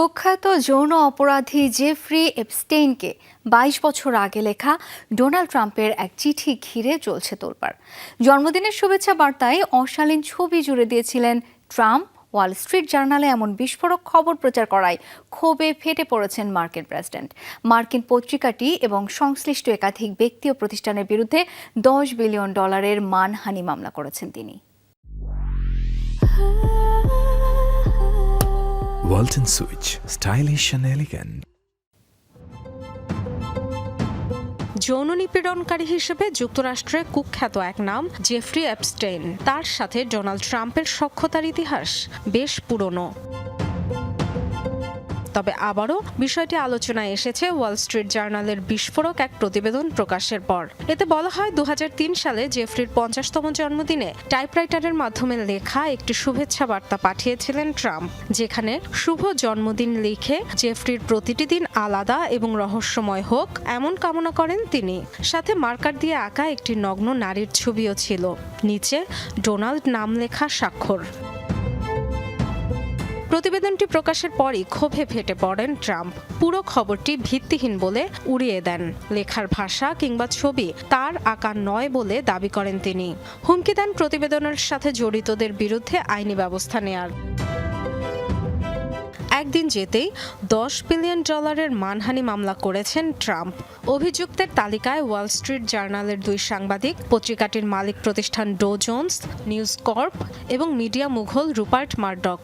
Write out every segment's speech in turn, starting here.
কুখ্যাত যৌন অপরাধী জেফ্রি এপস্টেইনকে বাইশ বছর আগে লেখা ডোনাল্ড ট্রাম্পের এক চিঠি ঘিরে চলছে তোলপাড়। জন্মদিনের শুভেচ্ছা বার্তায় অশালীন ছবি জুড়ে দিয়েছিলেন ট্রাম্প। ওয়াল স্ট্রিট জার্নালে এমন বিস্ফোরক খবর প্রচার করায় ক্ষোভে ফেটে পড়েছেন মার্কিন প্রেসিডেন্ট। মার্কিন পত্রিকাটি এবং সংশ্লিষ্ট একাধিক ব্যক্তি ও প্রতিষ্ঠানের বিরুদ্ধে দশ বিলিয়ন ডলারের মানহানি মামলা করেছেন তিনি। Walton Switch, stylish and elegant. যৌন নিপীড়নকারী হিসেবে যুক্তরাষ্ট্রে কুখ্যাত এক নাম জেফ্রি অ্যাপস্টেইন তার সাথে ডোনাল্ড ট্রাম্পের সখ্যতার ইতিহাস বেশ পুরনো তবে আবারও বিষয়টি আলোচনায় এসেছে ওয়াল স্ট্রিট জার্নালের বিস্ফোরক এক প্রতিবেদন প্রকাশের পর। এতে বলা হয় দু হাজার তিন সালে জেফরির পঞ্চাশতম জন্মদিনে টাইপরাইটারের মাধ্যমে লেখা একটি শুভেচ্ছা বার্তা পাঠিয়েছিলেন ট্রাম্প, যেখানে শুভ জন্মদিন লিখে জেফরির প্রতিটি দিন আলাদা এবং রহস্যময় হোক, এমন কামনা করেন তিনি। সাথে মার্কার দিয়ে আঁকা একটি নগ্ন নারীর ছবিও ছিল। নিচে ডোনাল্ড নাম লেখা স্বাক্ষর। প্রতিবেদনটি প্রকাশের পরই ক্ষোভে ফেটে পড়েন ট্রাম্প। পুরো খবরটি ভিত্তিহীন বলে উড়িয়ে দেন। লেখার ভাষা কিংবা ছবি তার আঁকা নয় বলে দাবি করেন তিনি। হুমকি দেন প্রতিবেদনের সাথে জড়িতদের বিরুদ্ধে আইনি ব্যবস্থা নেয়ার। একদিন যেতেই দশ বিলিয়ন ডলারের মানহানি মামলা করেছেন ট্রাম্প। অভিযুক্তের তালিকায় ওয়াল স্ট্রিট জার্নালের দুই সাংবাদিক, পত্রিকাটির মালিক প্রতিষ্ঠান ডো জোন্স, নিউজ কর্প এবং মিডিয়া মুঘল রুপার্ট মার্ডক।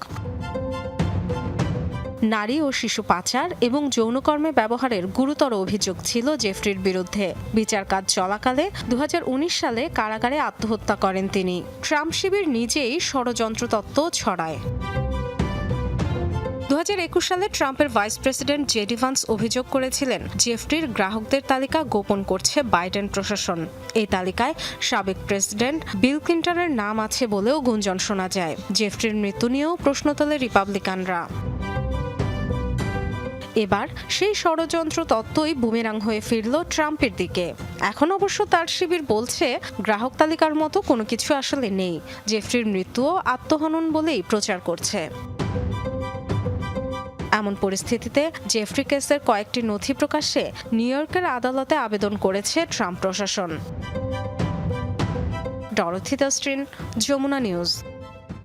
নারী ও শিশু পাচার এবং যৌনকর্মে ব্যবহারের গুরুতর অভিযোগ ছিল জেফরির বিরুদ্ধে। বিচার কাজ চলাকালে দু হাজার উনিশ সালে কারাগারে আত্মহত্যা করেন তিনি। ট্রাম্প শিবির নিজেই ষড়যন্ত্র তত্ত্ব ছড়ায়। দু হাজার একুশ সালে ট্রাম্পের ভাইস প্রেসিডেন্ট জেডি ভান্স অভিযোগ করেছিলেন, জেফরির গ্রাহকদের তালিকা গোপন করছে বাইডেন প্রশাসন। এই তালিকায় সাবেক প্রেসিডেন্ট বিল ক্লিন্টনের নাম আছে বলেও গুঞ্জন শোনা যায়। জেফরির মৃত্যু নিয়েও প্রশ্ন তোলে রিপাবলিকানরা। এবার সেই ষড়যন্ত্র তত্ত্বই বুমেরাং হয়ে ফিরল ট্রাম্পের দিকে। এখন অবশ্য তার শিবির বলছে, গ্রাহক তালিকার মতো কোনো কিছু আসলে নেই। জেফরির মৃত্যুও আত্মহনন বলেই প্রচার করছে। এমন পরিস্থিতিতে জেফরি কেসের কয়েকটি নথি প্রকাশে নিউ ইয়র্কের আদালতে আবেদন করেছে ট্রাম্প প্রশাসন। ডরথি দাস্ট্রিন যমুনা নিউজ।